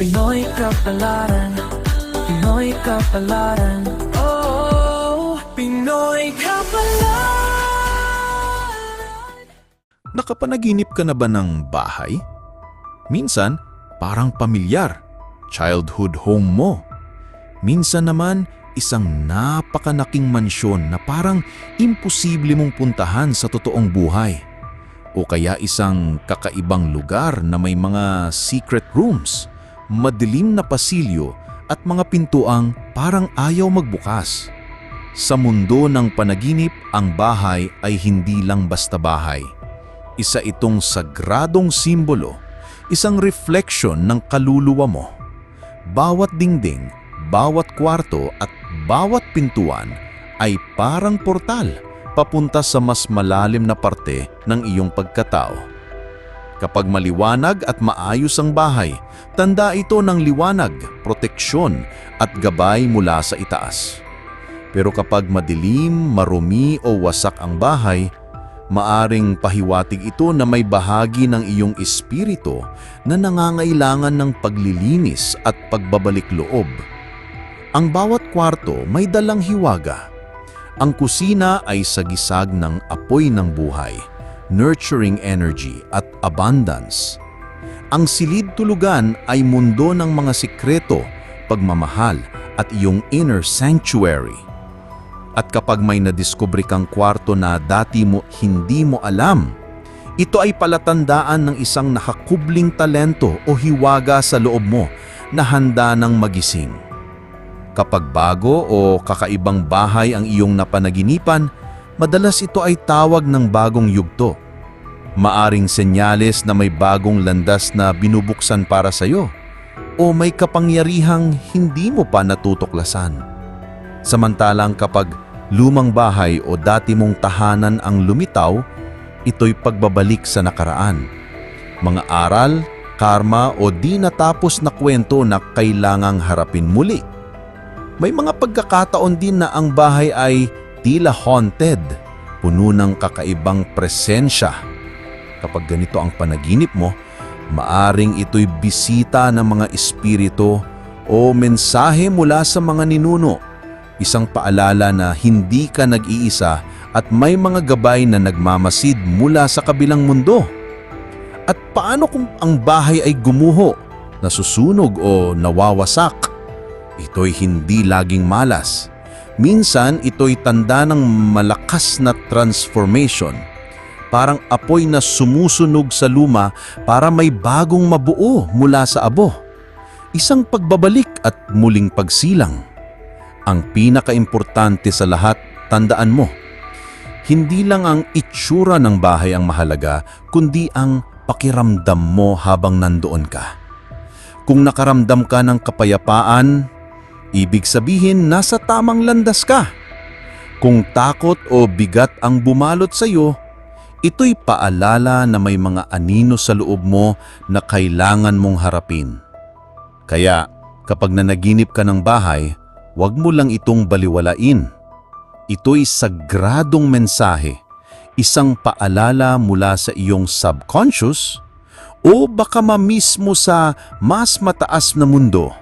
Pinoy Kapalaran Pinoy Kapalaran Oh, Pinoy Kapalaran Nakapanaginip ka na ba ng bahay? Minsan, parang pamilyar, childhood home mo. Minsan naman, isang napakanaking mansyon na parang imposible mong puntahan sa totoong buhay. O kaya isang kakaibang lugar na may mga secret rooms, madilim na pasilyo at mga pintuang parang ayaw magbukas. Sa mundo ng panaginip, ang bahay ay hindi lang basta bahay. Isa itong sagradong simbolo, isang reflection ng kaluluwa mo. Bawat dingding, bawat kwarto at bawat pintuan ay parang portal papunta sa mas malalim na parte ng iyong pagkatao. Kapag maliwanag at maayos ang bahay, tanda ito ng liwanag, proteksyon at gabay mula sa itaas. Pero kapag madilim, marumi o wasak ang bahay, maaring pahiwatig ito na may bahagi ng iyong espiritu na nangangailangan ng paglilinis at pagbabalik loob. Ang bawat kwarto may dalang hiwaga. Ang kusina ay sagisag ng apoy ng buhay, nurturing energy at abundance. Ang silid tulugan ay mundo ng mga sikreto, pagmamahal at iyong inner sanctuary. At kapag may nadiskubre kang kwarto na dati mo hindi mo alam, ito ay palatandaan ng isang nakakubling talento o hiwaga sa loob mo na handa ng magising. Kapag bago o kakaibang bahay ang iyong napanaginipan, madalas ito ay tawag ng bagong yugto. Maaring senyales na may bagong landas na binubuksan para sa iyo o may kapangyarihang hindi mo pa natutuklasan. Samantalang kapag lumang bahay o dati mong tahanan ang lumitaw, ito'y pagbabalik sa nakaraan. Mga aral, karma o di natapos na kwento na kailangang harapin muli. May mga pagkakataon din na ang bahay ay tila haunted, puno ng kakaibang presensya. Kapag ganito ang panaginip mo, maaring ito'y bisita ng mga espiritu o mensahe mula sa mga ninuno. Isang paalala na hindi ka nag-iisa at may mga gabay na nagmamasid mula sa kabilang mundo. At paano kung ang bahay ay gumuho, nasusunog o nawawasak? Ito'y hindi laging malas. Minsan ito'y tanda ng malakas na transformation. Parang apoy na sumusunog sa luma para may bagong mabuo mula sa abo. Isang pagbabalik at muling pagsilang. Ang pinakaimportante sa lahat, tandaan mo, hindi lang ang itsura ng bahay ang mahalaga, kundi ang pakiramdam mo habang nandoon ka. Kung nakaramdam ka ng kapayapaan, ibig sabihin nasa tamang landas ka. Kung takot o bigat ang bumalot sa iyo, ito'y paalala na may mga anino sa loob mo na kailangan mong harapin. Kaya kapag nanaginip ka ng bahay, huwag mo lang itong baliwalain. Ito'y sagradong mensahe, isang paalala mula sa iyong subconscious o baka mamismo sa mas mataas na mundo